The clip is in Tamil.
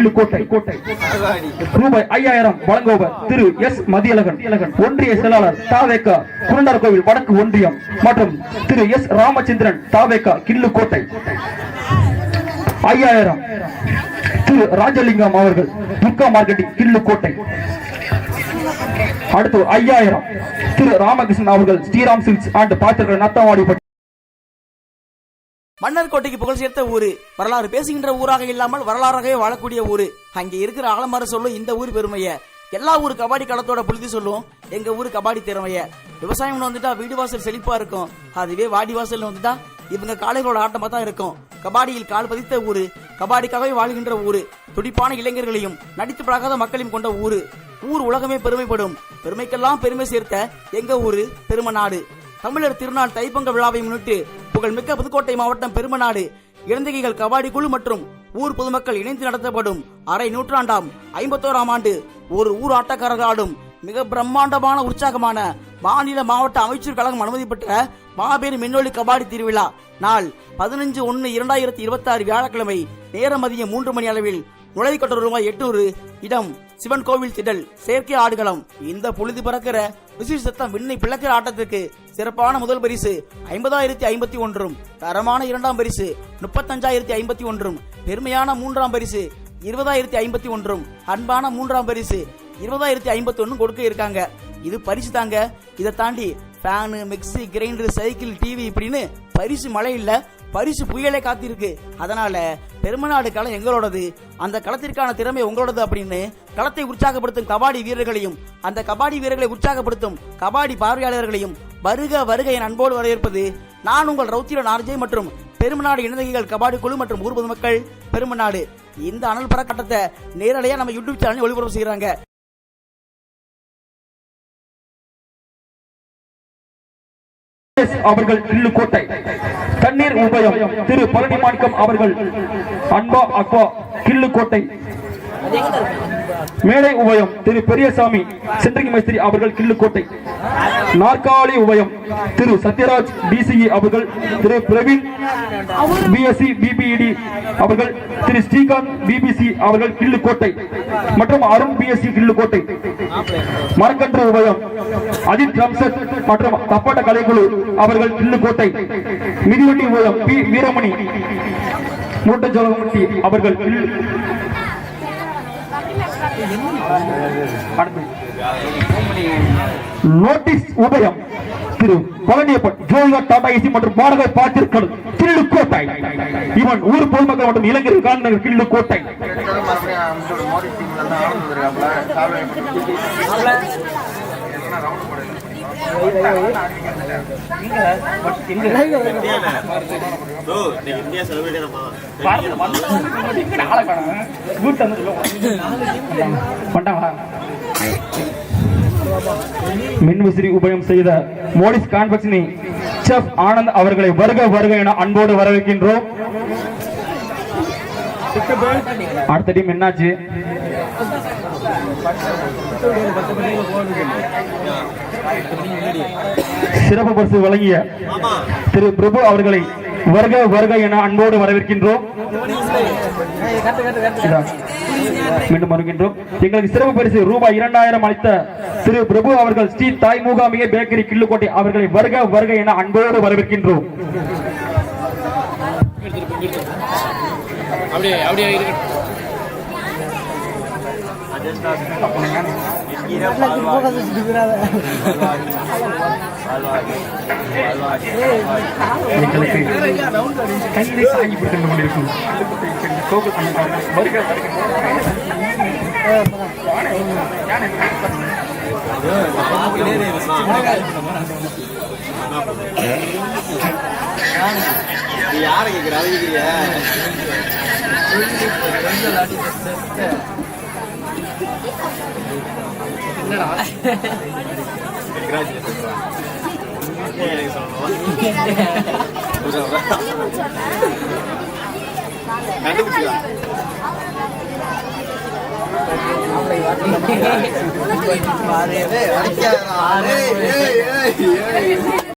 கிள்ளுக்கோட்டை கோட்டை ரூபாய் ஐயாயிரம் வழங்குபவர் திரு எஸ் மதியழகன். ஒன்றிய செயலாளர் தாவேக்கா குருண்டர் கோவில் வடக்கு ஒன்றியம் மற்றும் திரு எஸ் ராமச்சந்திரன் தாவேக்கா கிள்ளுக்கோட்டை. ஐயாயிரம் திரு ராஜலிங்கம் அவர்கள் துர்கா மார்க்கெட்டிங் கிள்ளுக்கோட்டை. அடுத்து ஐயாயிரம் திரு ராமகிருஷ்ணன் அவர்கள் ஸ்ரீராம் சில்க்ஸ் அண்ட் பாத்திரங்கள் நத்தவாடி மன்னர் கோட்டைக்கு புகழ் சேர்த்த ஊரு. வரலாறு பேசுகின்ற ஊராக இல்லாமல் வரலாறாகவே வாழக்கூடிய ஊரு. அங்க இருக்கிற ஆலமர சொல்லும் இந்த ஊர் பெருமைய. எல்லா ஊர் கபாடி களத்தோட புழுதி சொல்லும் எங்க ஊர் கபாடி திறமைய. விவசாயம் வந்துட்டா வீடு வாசல் செழிப்பா இருக்கும். அதுவே வாடி வாசல் வந்துட்டா இவங்க காளைகளோட ஆட்டமா தான் இருக்கும். கபாடியில் கால் பதித்த ஊரு. கபாடிக்காகவே வாழ்கின்ற ஊரு. துடிப்பான இளைஞர்களையும் நடித்து பழகாத மக்களையும் கொண்ட ஊரு. ஊர் உலகமே பெருமைப்படும். பெருமைக்கெல்லாம் பெருமை சேர்த்த எங்க ஊரு? பெருமநாடு. தமிழர் திருநாள் தைப்பொங்க விழாவை முன்னிட்டு புகழ்மிக்க புதுக்கோட்டை மாவட்டம் பெருமநாடு இளந்தகைகள் கபாடி குழு மற்றும் ஊர் பொதுமக்கள் இணைந்து நடத்தப்படும் அரை நூற்றாண்டாம் ஐம்பத்தோராம் ஆண்டு ஒரு ஊர் ஆட்டக்காரர்கள் ஆடும் மிக பிரம்மாண்டமான உற்சாகமான மாநில மாவட்ட அமைச்சர் கழகம் அனுமதி பெற்ற மாபெரும் மின்னொலி கபாடி திருவிழா. நாள் பதினஞ்சு ஒன்னு இரண்டாயிரத்தி இருபத்தி ஆறு வியாழக்கிழமை நேரம் மதியம் மூன்று மணி அளவில் நுழைவுக்கட்டணம் ரூபாய் எட்நூறு இடம் சிவன் கோவில் திடல் செயற்கை ஆடுகளம். இந்த பொழுது பறக்கிற விசிறி சத்தம் விண்ணை பிளக்கிற ஆட்டத்திற்கு சிறப்பான முதல் பரிசு ஐம்பதாயிரத்தி ஐம்பத்தி ஒன்றும் தரமான இரண்டாம் பரிசு முப்பத்தஞ்சாயிரத்தி ஐம்பத்தி ஒன்றும் பெருமையான மூன்றாம் பரிசு இருபதாயிரத்தி ஐம்பத்தி ஒன்றும் அன்பான மூன்றாம் பரிசு இருபதாயிரத்தி ஐம்பத்தி ஒன்றும் கொடுக்க இருக்காங்க. இது பரிசு தாங்க. இதை தாண்டி fan mixie grinder cycle TV இப்படின்னு பரிசு மழை இல்லை பரிசு புயலே காத்திருக்கு. அதனால பெருமநாடு களம் எங்களோடது. அந்த களத்திற்கான திறமை உங்களோடது அப்படின்னு களத்தை உற்சாகப்படுத்தும் கபாடி வீரர்களையும் அந்த கபாடி வீரர்களை உற்சாகப்படுத்தும் கபாடி பார்வையாளர்களையும் வருக வருக என் அன்போடு வரவேற்பது நான் உங்கள் ரவுத்திரன் ஆர்ஜே மற்றும் பெருமநாடு இணைந்தகைகள் கபாடி குழு மற்றும் ஊர் பொதுமக்கள். பெருமநாடு இந்த அனல் பற கட்டத்தை நம்ம யூடியூப் சேனலில் ஒளிபரப்பு செய்கிறாங்க அவர்கள் கிள்ளுக்கோட்டை தண்ணீர் உபயம். திரு பழனி மாணிக்கம் அவர்கள் அன்பா அக்வா கிள்ளுக்கோட்டை மேடை உபயம். திரு பெரியசாமி சென்ட்ரிங் மேஸ்திரி அவர்கள் கிள்ளுக்கோட்டை நாற்காலி உபயம் திரு சத்யராஜ் பிசிஇ அவர்கள் திரு பிரவீன் பிஎஸ்சி பிபிஇடி அவர்கள் திரு ஸ்ரீகாந்த் பிபிசி அவர்கள் கிள்ளுக்கோட்டை மற்றும் அருண் பிஎஸ்சி கிள்ளுக்கோட்டை. மரக்கன்று உபயம் அஜித் ரம்சத் மற்றும் தப்பாட்ட கலைக்குழு அவர்கள் கிள்ளுக்கோட்டை. மிதிவண்டி உபயம் பி வீரமணி மூட்டச்சோளமுட்டி அவர்கள் அடுத்து. நோட்டீஸ் உபயம் திரு பழனியப்பன் ஜோதிகா டாடா ஏசி மற்றும் பாடகை கிள்ளு கோட்டை இவன் ஊர் பொதுமக்கள் மற்றும் இளைஞர்கள் காண்கிற கிள்ளுக்கோட்டை மறுபடியும் இந்தியா செலிபிரிட்டி மின்விசிறி உபயம் செய்த மோடிஸ் கான்பக்சினி செஃப் ஆனந்த் அவர்களை வருக வருக என அன்போடு வரவேற்கின்றோம். அடுத்த டீம் என்னாச்சு? சிறப்பு பரிசு வழங்கிய திரு பிரபு அவர்களை வருக வருக என அன்போடு வரவேற்கின்றோம். மீண்டும் வருகின்றோம். எங்களுக்கு சிறப்பு பரிசு ரூபாய் இரண்டாயிரம் அளித்த திரு பிரபு அவர்கள் ஸ்ரீ தாய் மூகாம்பிகை பேக்கரி கிள்ளுக்கோட்டை அவர்களை வருக வருக என அன்போடு வரவேற்கின்றோம். எங்களுக்கு கையிலே சாங்கி கொண்டிருக்கும். வருக வருக. யாரை கேட்குற அதை கேட்குறியா கண்டுபிடிச்சிக்கலாம் அடிக்காதடா. ஏய், ஏய், ஏய், ஏய்.